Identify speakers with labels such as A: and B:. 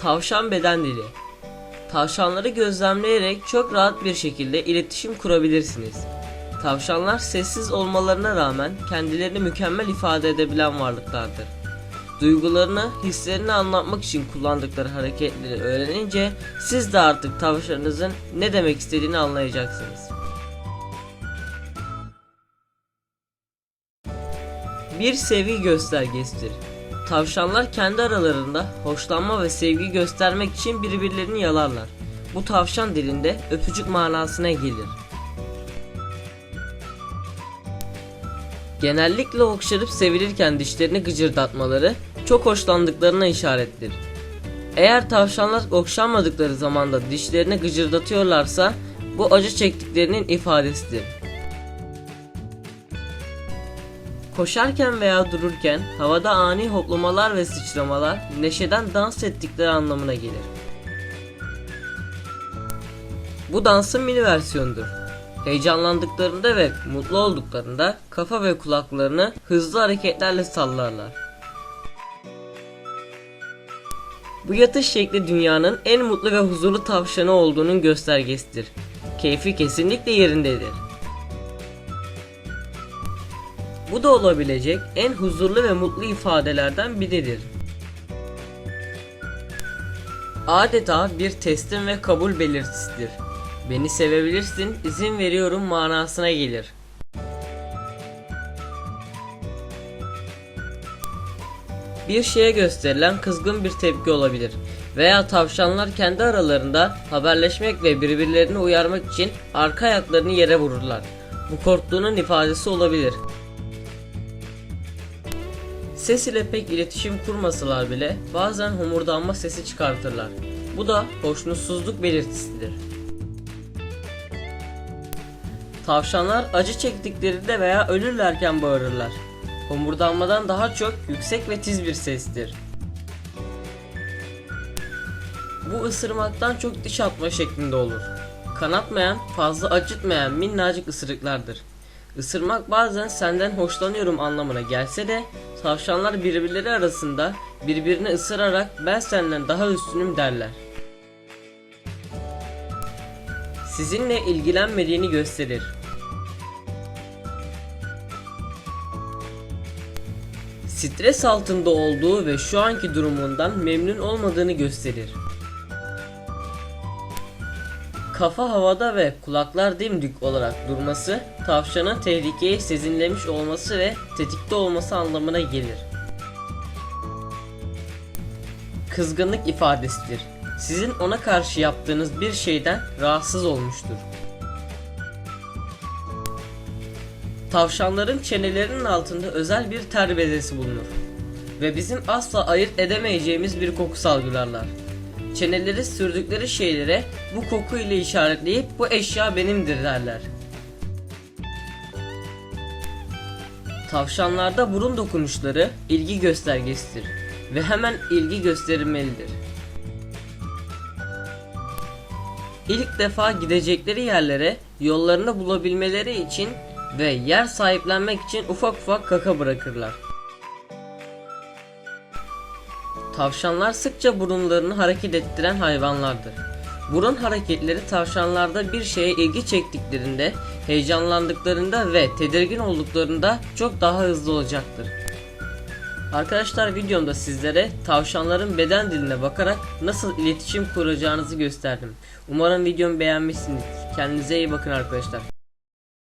A: Tavşan beden dili. Tavşanları gözlemleyerek çok rahat bir şekilde iletişim kurabilirsiniz. Tavşanlar sessiz olmalarına rağmen kendilerini mükemmel ifade edebilen varlıklardır. Duygularını, hislerini anlatmak için kullandıkları hareketleri öğrenince siz de artık tavşanınızın ne demek istediğini anlayacaksınız. Bir sevgi göstergesidir. Tavşanlar kendi aralarında hoşlanma ve sevgi göstermek için birbirlerini yalarlar. Bu tavşan dilinde öpücük manasına gelir. Genellikle okşanıp sevilirken dişlerini gıcırdatmaları çok hoşlandıklarına işarettir. Eğer tavşanlar okşanmadıkları zamanda dişlerini gıcırdatıyorlarsa bu acı çektiklerinin ifadesidir. Koşarken veya dururken havada ani hoplamalar ve sıçramalar neşeden dans ettikleri anlamına gelir. Bu dansın mini versiyonudur. Heyecanlandıklarında ve mutlu olduklarında kafa ve kulaklarını hızlı hareketlerle sallarlar. Bu yatış şekli dünyanın en mutlu ve huzurlu tavşanı olduğunun göstergesidir. Keyfi kesinlikle yerindedir. Bu da olabilecek en huzurlu ve mutlu ifadelerden biridir. Adeta bir teslim ve kabul belirtisidir. Beni sevebilirsin, izin veriyorum manasına gelir. Bir şeye gösterilen kızgın bir tepki olabilir veya tavşanlar kendi aralarında haberleşmek ve birbirlerini uyarmak için arka ayaklarını yere vururlar. Bu korktuğunun ifadesi olabilir. Ses ile pek iletişim kurmasalar bile bazen homurdanma sesi çıkartırlar. Bu da hoşnutsuzluk belirtisidir. Tavşanlar acı çektiklerinde veya ölürlerken bağırırlar. Homurdanmadan daha çok yüksek ve tiz bir sestir. Bu ısırmaktan çok diş atma şeklinde olur. Kanatmayan, fazla acıtmayan minnacık ısırıklardır. Isırmak bazen senden hoşlanıyorum anlamına gelse de tavşanlar birbirleri arasında birbirini ısırarak ben senden daha üstünüm derler. Sizinle ilgilenmediğini gösterir. Stres altında olduğu ve şu anki durumundan memnun olmadığını gösterir. Kafa havada ve kulaklar dimdik olarak durması, tavşanın tehlikeyi sezinlemiş olması ve tetikte olması anlamına gelir. Kızgınlık ifadesidir. Sizin ona karşı yaptığınız bir şeyden rahatsız olmuştur. Tavşanların çenelerinin altında özel bir ter bezesi bulunur ve bizim asla ayırt edemeyeceğimiz bir koku salgılarlar. Çeneleri sürdükleri şeylere bu koku ile işaretleyip bu eşya benimdir derler. Tavşanlarda burun dokunuşları ilgi göstergesidir ve hemen ilgi gösterilmelidir. İlk defa gidecekleri yerlere yollarını bulabilmeleri için ve yer sahiplenmek için ufak ufak kaka bırakırlar. Tavşanlar sıkça burunlarını hareket ettiren hayvanlardır. Burun hareketleri tavşanlarda bir şeye ilgi çektiklerinde, heyecanlandıklarında ve tedirgin olduklarında çok daha hızlı olacaktır. Arkadaşlar videomda sizlere tavşanların beden diline bakarak nasıl iletişim kuracağınızı gösterdim. Umarım videomu beğenmişsinizdir. Kendinize iyi bakın arkadaşlar.